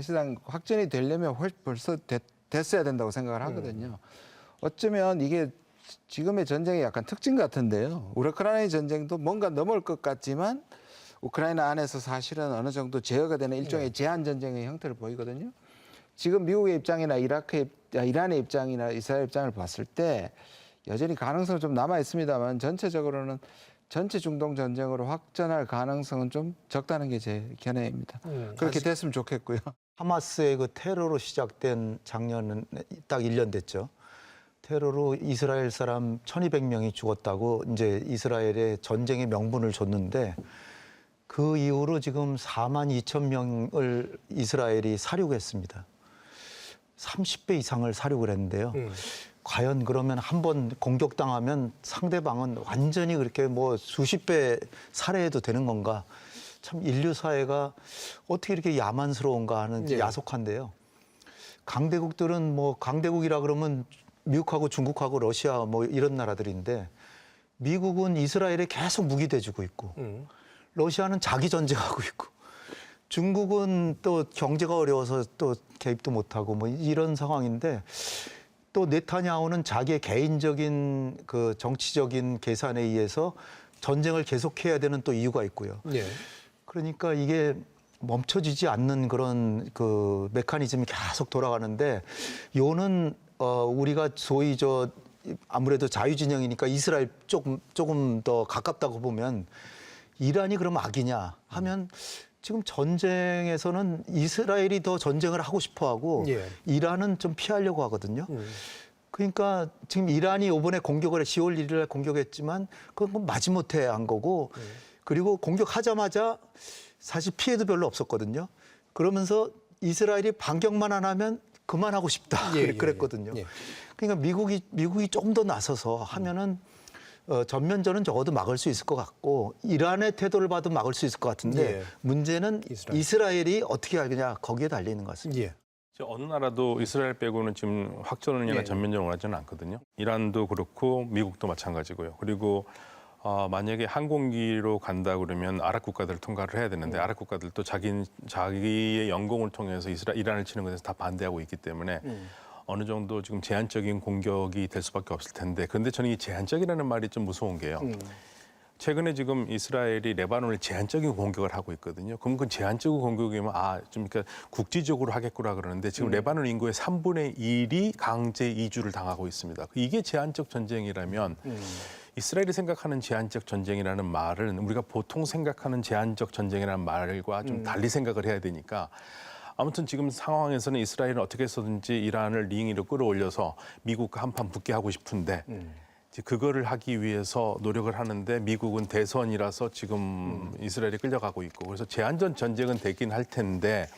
사실상 확전이 되려면 훨 벌써 됐, 됐어야 된다고 생각을 하거든요. 어쩌면 이게 지금의 전쟁의 약간 특징 같은데요. 우크라이나 전쟁도 뭔가 넘어올 것 같지만 우크라이나 안에서 사실은 어느 정도 제어가 되는 일종의 제한 전쟁의 형태를 보이거든요. 지금 미국의 입장이나 이라크의 입- 아, 이란의 입장이나 이스라엘 입장을 봤을 때 여전히 가능성은 좀 남아 있습니다만 전체적으로는 전체 중동 전쟁으로 확전할 가능성은 좀 적다는 게 제 견해입니다. 그렇게 됐으면 좋겠고요. 하마스의 그 테러로 시작된 작년은 딱 1년 됐죠. 테러로 이스라엘 사람 1200명이 죽었다고 이제 이스라엘에 전쟁의 명분을 줬는데 그 이후로 지금 4만 2천 명을 이스라엘이 사륙했습니다. 30배 이상을 사륙을 했는데요. 과연 그러면 한 번 공격당하면 상대방은 완전히 그렇게 뭐 수십 배 살해해도 되는 건가? 참 인류 사회가 어떻게 이렇게 야만스러운가 하는 예. 야속한데요. 강대국들은 뭐 강대국이라 그러면 미국하고 중국하고 러시아 뭐 이런 나라들인데 미국은 이스라엘에 계속 무기 대주고 있고 음. 러시아는 자기 전쟁하고 있고 중국은 또 경제가 어려워서 또 개입도 못하고 뭐 이런 상황인데 또 네타냐후는 자기의 개인적인 그 정치적인 계산에 의해서 전쟁을 계속해야 되는 또 이유가 있고요. 예. 그러니까 이게 멈춰지지 않는 그런 그 메커니즘이 계속 돌아가는데 요는 어 우리가 소위 저 아무래도 자유진영이니까 이스라엘 조금 조금 더 가깝다고 보면 이란이 그럼 악이냐 하면 지금 전쟁에서는 이스라엘이 더 전쟁을 하고 싶어 하고 예. 이란은 좀 피하려고 하거든요. 음. 그러니까 지금 이란이 이번에 공격을 해 10월 1일 날 공격했지만 그건 뭐 마지못해 한 거고 네. 그리고 공격하자마자 사실 피해도 별로 없었거든요. 그러면서 이스라엘이 반격만 안 하면 그만하고 싶다 예, 예, 그랬거든요. 예. 그러니까 미국이 미국이 좀더 나서서 하면은 어, 전면전은 적어도 막을 수 있을 것 같고 이란의 태도를 봐도 막을 수 있을 것 같은데 예. 문제는 이스라엘. 이스라엘이 어떻게 하느냐 거기에 달리는 것 같습니다. 예. 저 어느 나라도 이스라엘 빼고는 지금 확전이나 예. 전면전을 원하지는 않거든요. 이란도 그렇고 미국도 마찬가지고요. 그리고 어, 만약에 항공기로 간다 그러면 아랍 국가들을 통과를 해야 되는데 아랍 국가들도 자기 자기의 연공을 통해서 이스라 이란을 치는 것에 서 다 반대하고 있기 때문에 어느 정도 지금 제한적인 공격이 될 수밖에 없을 텐데 그런데 저는 이 제한적이라는 말이 좀 무서운 게요. 최근에 지금 이스라엘이 레바논을 제한적인 공격을 하고 있거든요. 그럼 그 제한적인 공격이면 아, 좀 그러니까 국지적으로 하겠구나 그러는데 지금 레바논 인구의 3분의 1이 강제 이주를 당하고 있습니다. 이게 제한적 전쟁이라면 이스라엘이 생각하는 제한적 전쟁이라는 말은 우리가 보통 생각하는 제한적 전쟁이라는 말과 좀 달리 생각을 해야 되니까 아무튼 지금 상황에서는 이스라엘은 어떻게 해서든지 이란을 링 위로 끌어올려서 미국과 한판 붙게 하고 싶은데 이제 그거를 하기 위해서 노력을 하는데 미국은 대선이라서 지금 이스라엘이 끌려가고 있고 그래서 제한전 전쟁은 되긴 할 텐데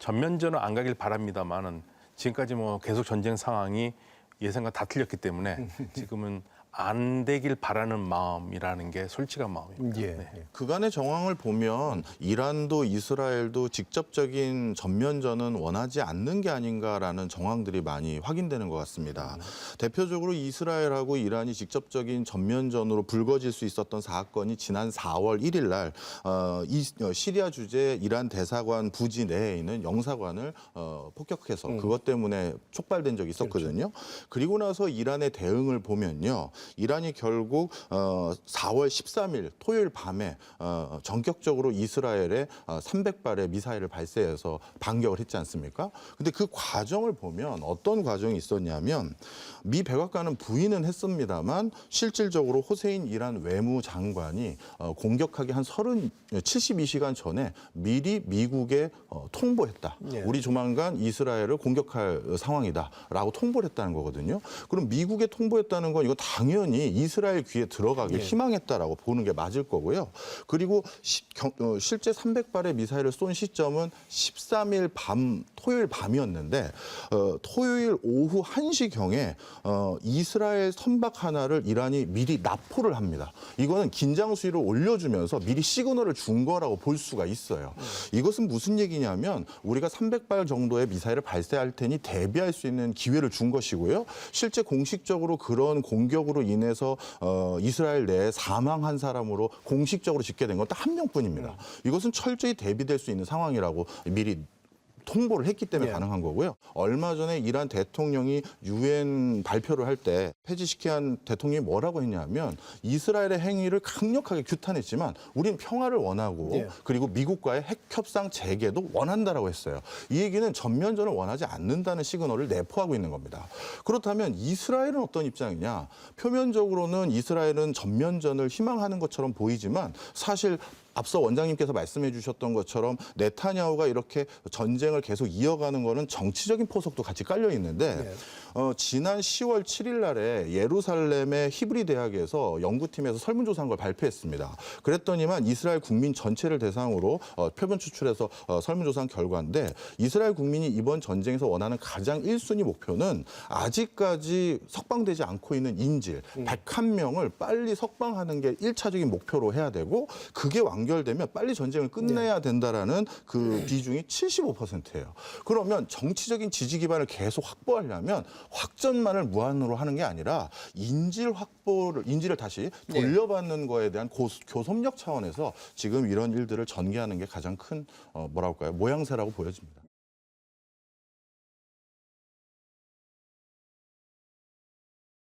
전면전은 안 가길 바랍니다만은 지금까지 뭐 계속 전쟁 상황이 예상과 다 틀렸기 때문에 지금은 안 되길 바라는 마음이라는 게 솔직한 마음입니다. 예. 네. 그간의 정황을 보면 이란도 이스라엘도 직접적인 전면전은 원하지 않는 게 아닌가라는 정황들이 많이 확인되는 것 같습니다. 대표적으로 이스라엘하고 이란이 직접적인 전면전으로 불거질 수 있었던 사건이 지난 4월 1일 날 어, 이, 어, 시리아 주재 이란 대사관 부지 내에 있는 영사관을 어, 폭격해서 그것 때문에 촉발된 적이 있었거든요. 그리고 나서 이란의 대응을 보면요. 이란이 결국 어, 4월 13일 토요일 밤에 어, 전격적으로 이스라엘에 어, 300발의 미사일을 발사해서 반격을 했지 않습니까? 근데 그 과정을 보면 어떤 과정이 있었냐면 미 백악관은 부인은 했습니다만 실질적으로 호세인 이란 외무장관이 어, 공격하기 한 30, 72시간 전에 미리 미국에 어, 통보했다. 예. 우리 조만간 이스라엘을 공격할 상황이다라고 통보를 했다는 거거든요. 그럼 미국에 통보했다는 건 이거 당연히 이스라엘 귀에 들어가길 예. 희망했다라고 보는 게 맞을 거고요. 그리고 시- 경- 어, 실제 300발의 미사일을 쏜 시점은 13일 밤 토요일 밤이었는데 어, 토요일 오후 1시경에 어, 이스라엘 선박 하나를 이란이 미리 납포를 합니다. 이거는 긴장 수위를 올려주면서 미리 시그널을 준 거라고 볼 수가 있어요. 이것은 무슨 얘기냐면 우리가 300발 정도의 미사일을 발사할 테니 대비할 수 있는 기회를 준 것이고요. 실제 공식적으로 그런 공격으로 인해서 어, 이스라엘 내에 사망한 사람으로 공식적으로 집계된 건 딱 한 명뿐입니다. 이것은 철저히 대비될 수 있는 상황이라고 미리 통보를 했기 때문에 예. 가능한 거고요. 얼마 전에 이란 대통령이 유엔 발표를 할때 페지시키안 대통령이 뭐라고 했냐면 이스라엘의 행위를 강력하게 규탄했지만 우린 평화를 원하고 예. 그리고 미국과의 핵 협상 재개도 원한다라고 했어요. 이 얘기는 전면전을 원하지 않는다는 시그널을 내포하고 있는 겁니다. 그렇다면 이스라엘은 어떤 입장이냐? 표면적으로는 이스라엘은 전면전을 희망하는 것처럼 보이지만 사실 앞서 원장님께서 말씀해 주셨던 것처럼 네타냐후가 이렇게 전쟁을 계속 이어가는 거는 정치적인 포석도 같이 깔려 있는데 네. 어, 지난 10월 7일 날에 예루살렘의 히브리 대학에서 연구팀에서 설문조사한 걸 발표했습니다. 그랬더니만 이스라엘 국민 전체를 대상으로 어, 표본 추출해서 어, 설문조사한 결과인데 이스라엘 국민이 이번 전쟁에서 원하는 가장 1순위 목표는 아직까지 석방되지 않고 있는 인질 101명을 빨리 석방하는 게 1차적인 목표로 해야 되고 그게 완결되면 빨리 전쟁을 끝내야 된다라는 그 비중이 75%예요. 그러면 정치적인 지지 기반을 계속 확보하려면 확전만을 무한으로 하는 게 아니라 인질 확보를 인질을 다시 돌려받는 거에 대한 고, 교섭력 차원에서 지금 이런 일들을 전개하는 게 가장 큰 어, 뭐랄까요 모양새라고 보여집니다.